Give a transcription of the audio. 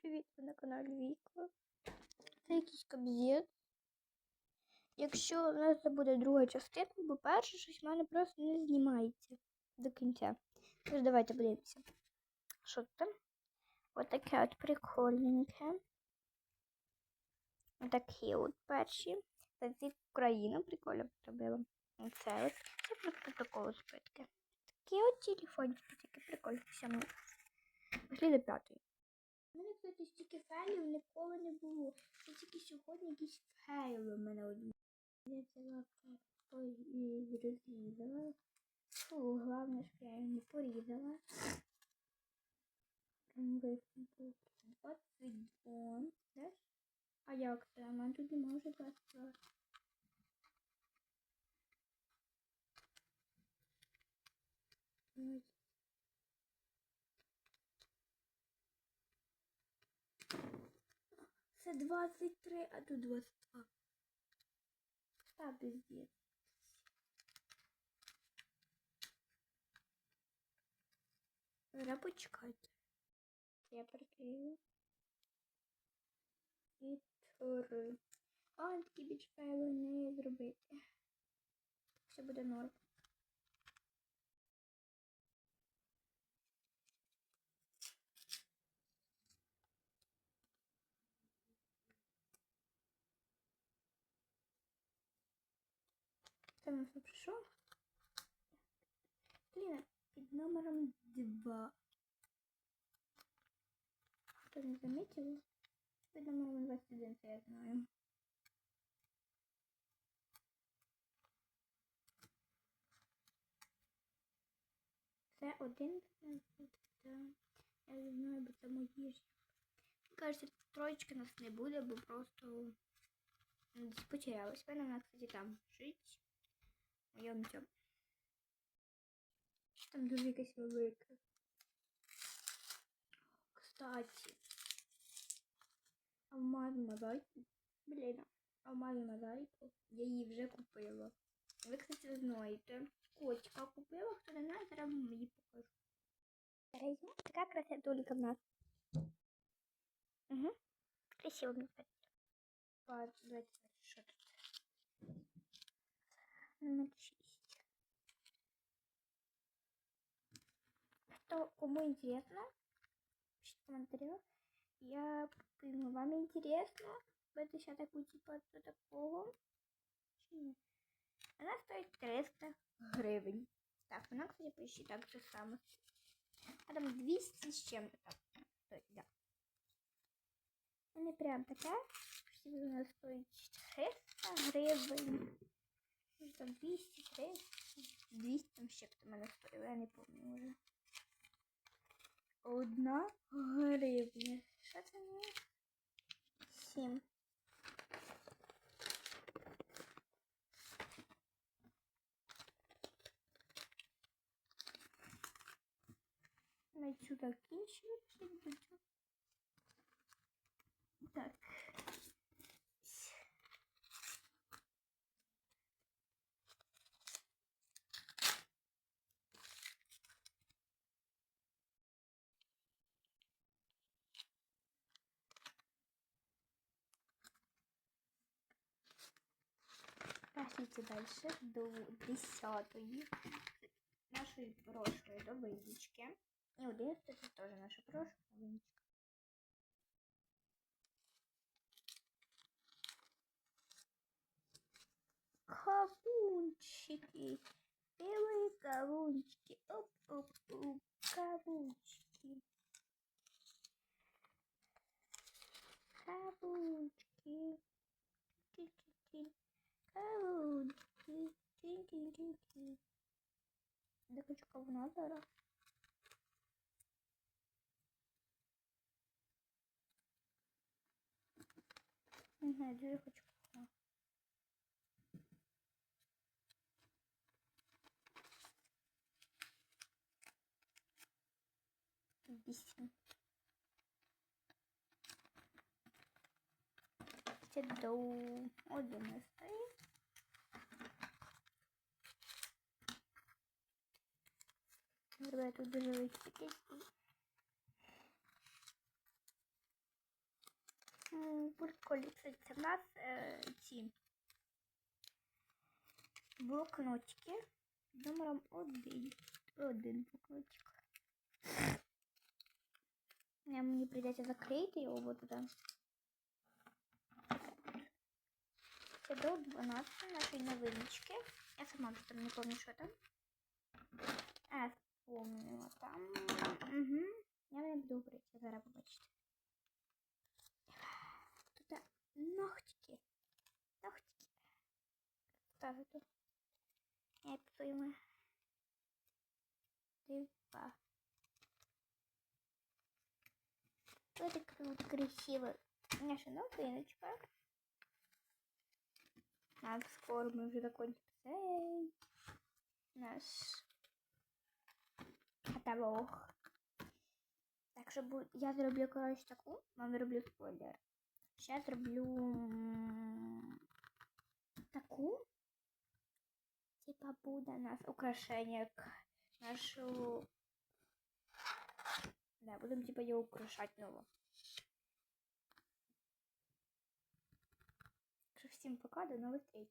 Привіт, ви на каналі Віка. Це якийсь кабзет. Якщо в нас це буде друга частина, бо перша щось в мене просто не знімається до кінця. Тож давайте подивимося. Що там? Отаке от прикольненьке. Отакі от перші. Це Україна прикольно зробила. Оце от. Це просто такого збитки. Такі от телефончики, такі прикольні. Пішли до п'ятої. У мене, кстати, стільки файлів ніколи не було. Це тільки сьогодні якісь файли в мене одні. Я це лапка розрізала. Фу, головне, що я її не порізала. 22. Де ж? А як це? Мене тут немає вже 22. Ой. Це 23, а тут 22. Та пиздец. Зараз почекайте. Я приклею. І три. А, такі більш не зробити. Все буде норм. Це у нас не прийшов. Блін, під номером 2. Хто не замітив? Під номером 21, це я знаю. Це один, да. Я не знаю, бо це мої ж. Кажется, троечки у нас не буде, бо просто м, десь потерялась. Вона, вона, кстати, там жить. В моєму цьому. Там дуже якась велика. Кстати. Алмазну мозаїку. Блін, алмазну мозаїку. Я її вже купила. Ви, кстати, знаєте. Котика купила, хто не знає, зараз вам її покажу. Візьму. Така красотулька в нас. Угу. Красиво мне кажется. Давайте, давайте, что кому интересно, пишите в комментариях. Я приму. Вам интересно? Это сейчас такую типа до такого? Чи ні? Она стоит 300 гривен. Так, вона, кстати, почти так же само. А там 200 с чем-то так стоит, да. Не прям така. Почти вона стоїть 300 гривень. Може, Там 200, 300, 200 там ще хто мене стоїв, я не пам'ятаю вже. Одна гривня. Що це мені? Сім. Навіть сюди кінчили. Так. Пошлите дальше до десятої нашої прошлої довидічки. І одинадцяти це теж наша прошла довидічка. Кавунчики. Белые кавунчики. Оп-оп-оп. Кавунчики. Кавунчики. Чин-чин-чин. Кавунчики. Чин-чин-чин-чин. Я хочу кавуна зараз. Угу, я дуже хочу кавуна. Вісім. Ще до одинадцятої. Ребята, тут дуже великі такі. М, Прикольно, кстати, це в нас е, ці блокнотики з номером один. Один блокнотик. Я мені прийдеться закрити його вот туди. Це до 12 нашої новиночки. Я сама вже там не пам'ятаю, що там. А, вспомнила там. Угу. Я не буду говорити, зараз побачите. Тут ногтики. Ногтики. Ставлю тут. Я пойму. Два. Вот так вот красиво. Наша новиночка. Так, скоро мы уже закончим наш каталог. Так, щоб я зроблю, коротше, таку, вам зроблю спойлер. Ще зроблю м, таку. Типа буде у нас украшення к нашу. Да, будемо типа її украшати ново. Так що всім пока, до нових встреч.